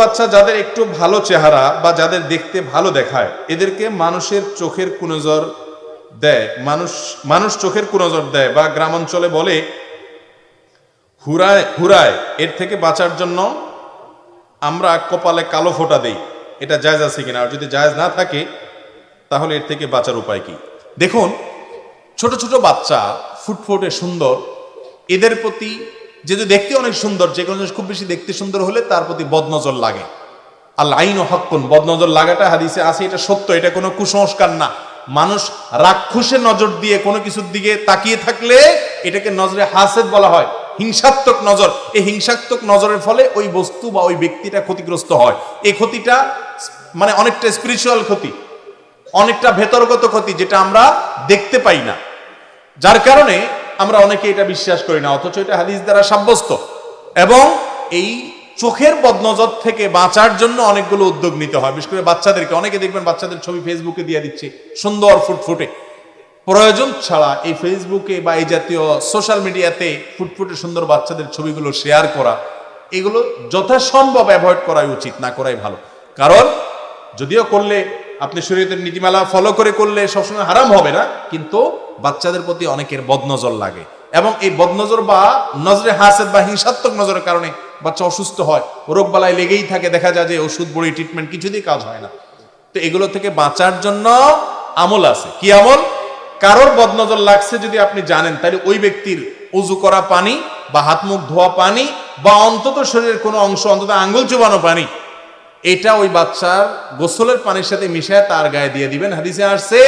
বাচ্চা যাদের একটু ভালো চেহারা বা যাদের দেখতে ভালো দেখায়, এদেরকে মানুষের চোখের কুনজর দেয়। মানুষ মানুষ চোখের কুনজর দেয় বা গ্রামাঞ্চলে বলে হুরায় হুরায়, এর থেকে বাঁচার জন্য আমরা কপালে কালো ফোঁটা দেই। এটা জায়জ আছে কিনা? আর যদি জায়জ না থাকে, তাহলে এর থেকে বাঁচার উপায় কি? দেখুন, ছোট ছোট বাচ্চা ফুটফুটে সুন্দর, এদের প্রতি যেহেতু দেখতে অনেক সুন্দর, যে কোনো জিনিস খুব বেশি দেখতে সুন্দর হলে তার প্রতি বদনজর লাগে। আল্লাহ আইন ও হকুন বদনজর লাগাটা হাদিসে আছে, এটা সত্য, এটা কোনো কুসংস্কার না। মানুষ রাক্ষসের নজর দিয়ে কোনো কিছুর দিকে তাকিয়ে থাকলে এটাকে নজরে হাসেদ বলা হয়। হিংসাত্মক নজর, এই হিংসাত্মক নজরের ফলে ওই বস্তু বা ওই ব্যক্তিটা ক্ষতিগ্রস্ত হয়। এই ক্ষতিটা মানে অনেকটা স্পিরিচুয়াল ক্ষতি, অনেকটা ভেতরগত ক্ষতি যেটা আমরা দেখতে পাই না। যার কারণে আমরা অনেকে এটা বিশ্বাস করি না, অথচ এটা হাদিস দ্বারা সাব্যস্ত। এবং এই চোখের বদনজর থেকে বাঁচার জন্য অনেকগুলো উদ্যোগ নিতে হয়। বিশেষ করে বাচ্চাদেরকে, অনেকে দেখবেন বাচ্চাদের ছবি ফেসবুকে দিয়ে দিচ্ছে, সুন্দর ফুটফুটে। প্রয়োজন ছাড়া এই ফেসবুকে বা এই জাতীয় সোশ্যাল মিডিয়াতে ফুটফুটে সুন্দর বাচ্চাদের ছবিগুলো শেয়ার করা, এগুলো যথাসম্ভব অ্যাভয়েড করাই উচিত, না করাই ভালো। কারণ যদিও করলে, আপনি শরীরের নীতিমালা ফলো করে করলে সবসময় হারাম হবে না, কিন্তু বাচ্চাদের প্রতি অনেকের বদনজর লাগে। এবং এই বদনজর বা নজরে হাসেদ বা হিংসাত্মক নজরের কারণে বাচ্চা অসুস্থ হয়, রোগ বালায় লেগেই থাকে, দেখা যায় যে ওষুধ, বড়ি ট্রিটমেন্ট কিছুতেই কাজ হয় না। তো এগুলো থেকে বাঁচার জন্য আমল আছে। কি আমল? কারোর বদনজর লাগছে যদি আপনি জানেন, তাহলে ওই ব্যক্তির উজু করা পানি বা হাত মুখ ধোয়া পানি বা অন্তত শরীরের কোনো অংশ, অন্তত আঙ্গুল চুবানো পানি, এটা ওই বাচ্চার গোসলের পানির সাথে মিশায় তার গায়ে দিয়ে দিবেন। হাদিসে আসছে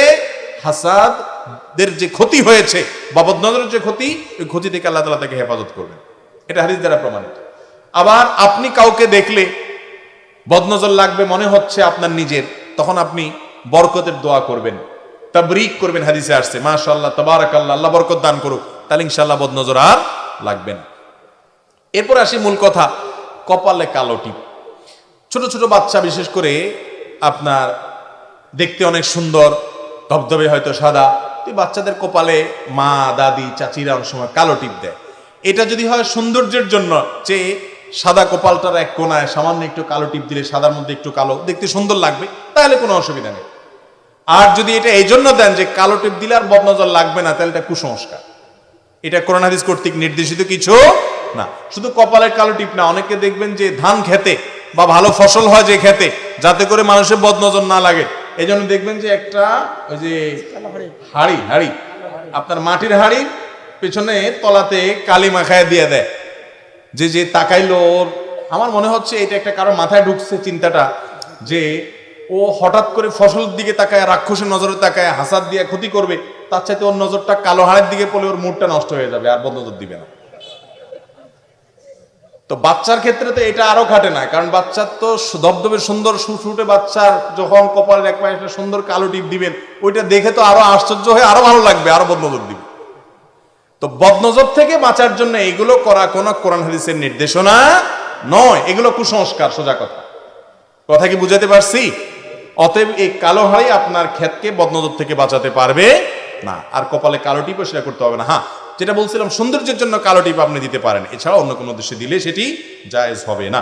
হাসাদদের যে ক্ষতি হয়েছে বা বদনজরের যে ক্ষতি, ওই ক্ষতি থেকে আল্লাহ তালা তাকে হেফাজত করবেন। এটা হাদিস দ্বারা প্রমাণিত। আবার আপনি কাউকে দেখলে বদনজর লাগবে, মনে হচ্ছে আপনার নিজের, তখন আপনি বরকতের দোয়া করবেন, তাবরিক করবেন, হাদিসে আসছে, মাশাআল্লাহ, তাবারাকাল্লাহ, আল্লাহ বরকত দান করুক, তাহলে ইনশাআল্লাহ বদনজর আর লাগবে না। এরপর আসি মূল কথা, কপালে কালো টিপ। ছোট ছোট বাচ্চা, বিশেষ করে আপনার দেখতে অনেক সুন্দর ধবধবে হয়তো সাদা। তুই বাচ্চাদের কপালে মা, দাদি, চাচিরা অনেক সময় কালো টিপ দেয়। এটা যদি হয় সৌন্দর্যের জন্য, যে সাদা কপালটার এক কোনায় সামান্য একটু কালো টিপ দিলে সাদার মধ্যে একটু কালো, দেখতে সুন্দর লাগবে, তাহলে কোনো অসুবিধা নেই। আর যদি এটা এই জন্য দেন যে কালো টিপ দিলে আর বদনজর লাগবে না, তাহলে এটা কুসংস্কার। এটা কোরআন হাদিস কর্তৃক নির্দেশিত কিছু না। শুধু কপালের কালো টিপ না, অনেকে দেখবেন যে ধান খেতে বা ভালো ফসল হয় যে খেতে, যাতে করে মানুষের বদনজর না লাগে। এই জন্য দেখবেন যে একটা ওই যে হাড়ি হাড়ি। আপনার মাটির হাড়ি পেছনে তলাতে কালি মাখায় দিয়ে দেয়। যে যে তাকাইলো ওর আমার মনে হচ্ছে এটা একটা কারও মাথায় ঢুকছে চিন্তাটা যে ও হঠাৎ করে ফসলের দিকে তাকায় রাক্ষসের নজরে তাকায় হাসাদ দিয়ে ক্ষতি করবে তার চাইতে ওর নজরটা কালো হাড়ের দিকে পড়লে ওর মুডটা নষ্ট হয়ে যাবে আর বদ নজর দিবে না। তো বাচ্চার ক্ষেত্রে তো এটা আরও খাটে না, কারণ বাচ্চার তো ধবধবে সুন্দর সুটে বাচ্চার যখন কপালের এক পায়ে সুন্দর কালো টিপ দিবেন, ওইটা দেখে তো আরও আশ্চর্য হয়ে আরও ভালো লাগবে, আরও বদনজর দিবে। তো বদনজর থেকে বাঁচার জন্য এগুলো করা কোন কোরআন হাদিসের নির্দেশনা নয়, এগুলো কুসংস্কার, সোজা কথা। কথা কি বুঝাতে পারছি? অতএব এই কালো হাড়ি আপনার ক্ষেতকে বদনজর থেকে বাঁচাতে পারবে না, আর কপালে কালো টিপও সেটা করতে হবে না। হ্যাঁ যেটা বলছিলাম, সৌন্দর্যের জন্য কালো টিপ আপনি দিতে পারেন। এছাড়া অন্য কোনো দেশে দিলে সেটি জায়েজ হবে না।